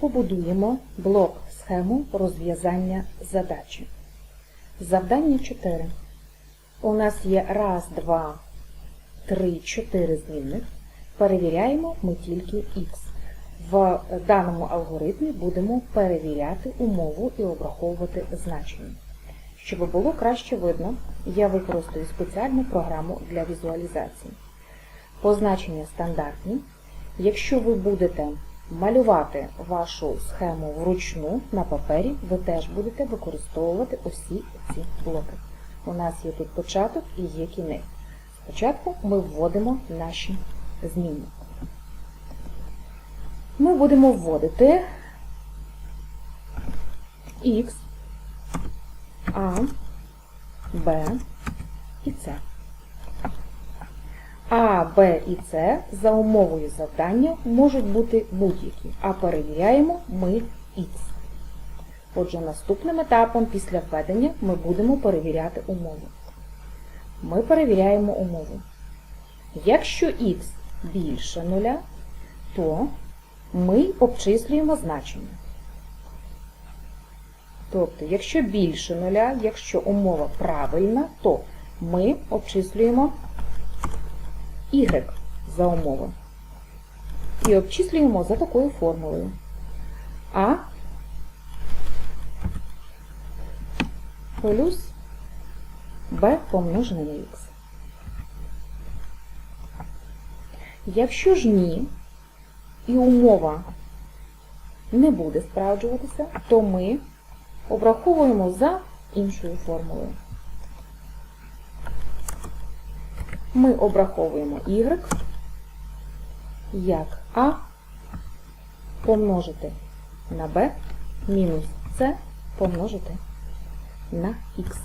Побудуємо блок схему розв'язання задачі. Завдання 4. У нас є раз, два, три, чотири змінних. Перевіряємо ми тільки х. В даному алгоритмі будемо перевіряти умову і обраховувати значення. Щоб було краще видно, я використаю спеціальну програму для візуалізації. Позначення стандартні. Якщо ви будете малювати вашу схему вручну на папері, ви теж будете використовувати усі ці блоки. У нас є тут початок і є кінець. Спочатку ми вводимо наші зміни. Ми будемо вводити X, A, B і С. А, Б і С за умовою завдання можуть бути будь-які, а перевіряємо ми Х. Отже, наступним етапом після введення ми будемо перевіряти умову. Ми перевіряємо умову. Якщо х більше нуля, то ми обчислюємо значення. Тобто, якщо більше нуля, якщо умова правильна, то ми обчислюємо y за умови. І обчислюємо за такою формулою. А плюс b помножене на х. Якщо ж ні, і умова не буде справджуватися, то ми обраховуємо за іншою формулою. Ми обраховуємо y як А помножити на b мінус c помножити на х.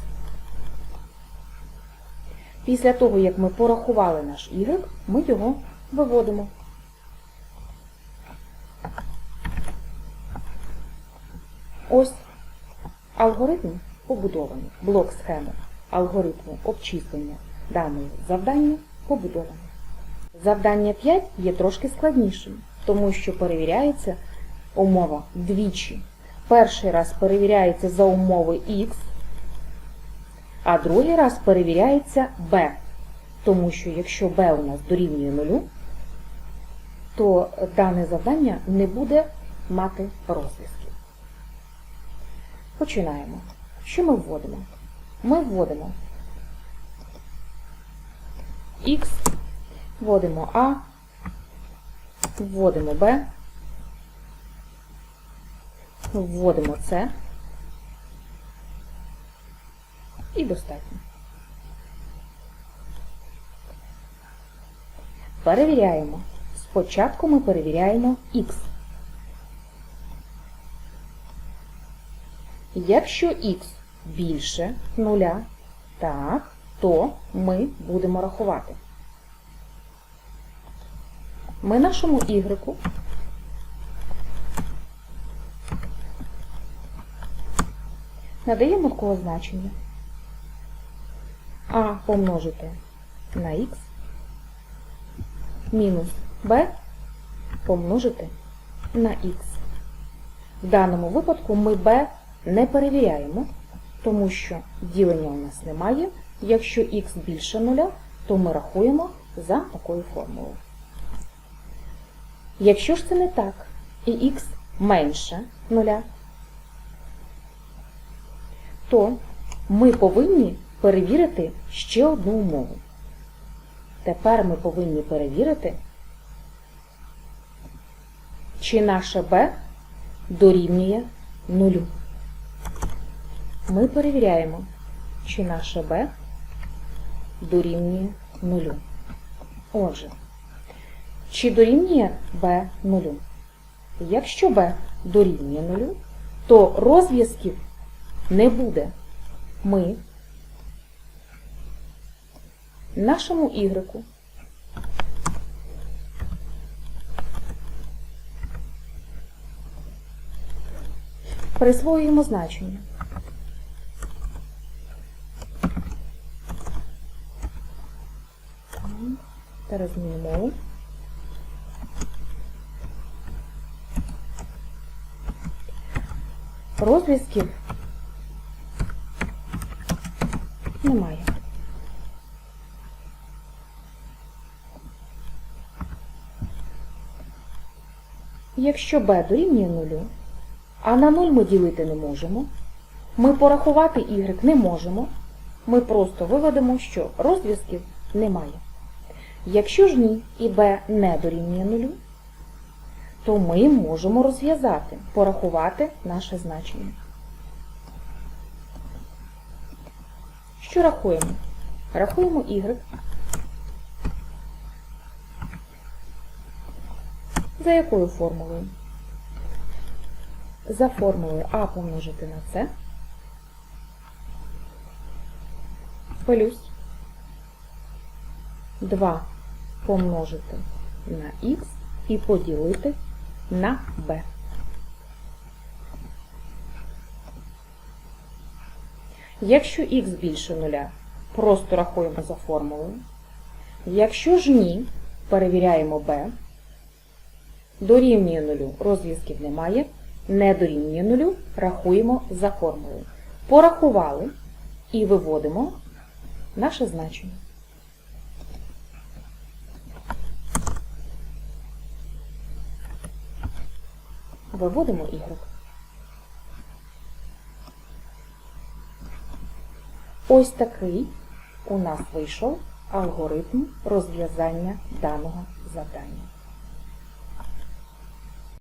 Після того, як ми порахували наш y, ми його виводимо. Ось алгоритм побудований. Блок схеми алгоритму обчислення даного завдання побудований. Завдання 5 є трошки складнішим, тому що перевіряється умова двічі. Перший раз перевіряється за умови х, а другий раз перевіряється b. Тому що якщо b у нас дорівнює нулю, то дане завдання не буде мати розв'язків. Починаємо. Що ми вводимо? Ми вводимо Х, вводимо А, вводимо Б, вводимо С і достатньо. Перевіряємо. Спочатку ми перевіряємо Х. Якщо х більше нуля, так, то ми будемо рахувати. Ми нашому y надаємо такого значення а помножити на х мінус b помножити на х. В даному випадку ми b не перевіряємо, тому що ділення у нас немає. Якщо х більше нуля, то ми рахуємо за такою формулою. Якщо ж це не так, і х менше нуля, то ми повинні перевірити ще одну умову. Тепер ми повинні перевірити, чи наше b дорівнює нулю. Ми перевіряємо, чи наше b дорівнює нулю. Отже, чи дорівнює b нулю? Якщо b дорівнює нулю, то розв'язків не буде. Ми нашому y присвоюємо значення. Teraz zmінимо. Розв'язків немає. Якщо b дорівнює нулю, а на 0 ми ділити не можемо, ми порахувати y не можемо, ми просто виведемо, що розв'язків немає. Якщо ж ні і b не дорівнює нулю, то ми можемо розв'язати, порахувати наше значення. Що рахуємо? Рахуємо y. За якою формулою? За формулою а помножити на c плюс 2 помножити на х і поділити на b. Якщо х більше нуля, просто рахуємо за формулою. Якщо ж ні, перевіряємо b. Дорівнює нулю, розв'язків немає. Не дорівнює нулю, рахуємо за формулою. Порахували і виводимо наше значення. Виводимо y. Ось такий у нас вийшов алгоритм розв'язання даного завдання.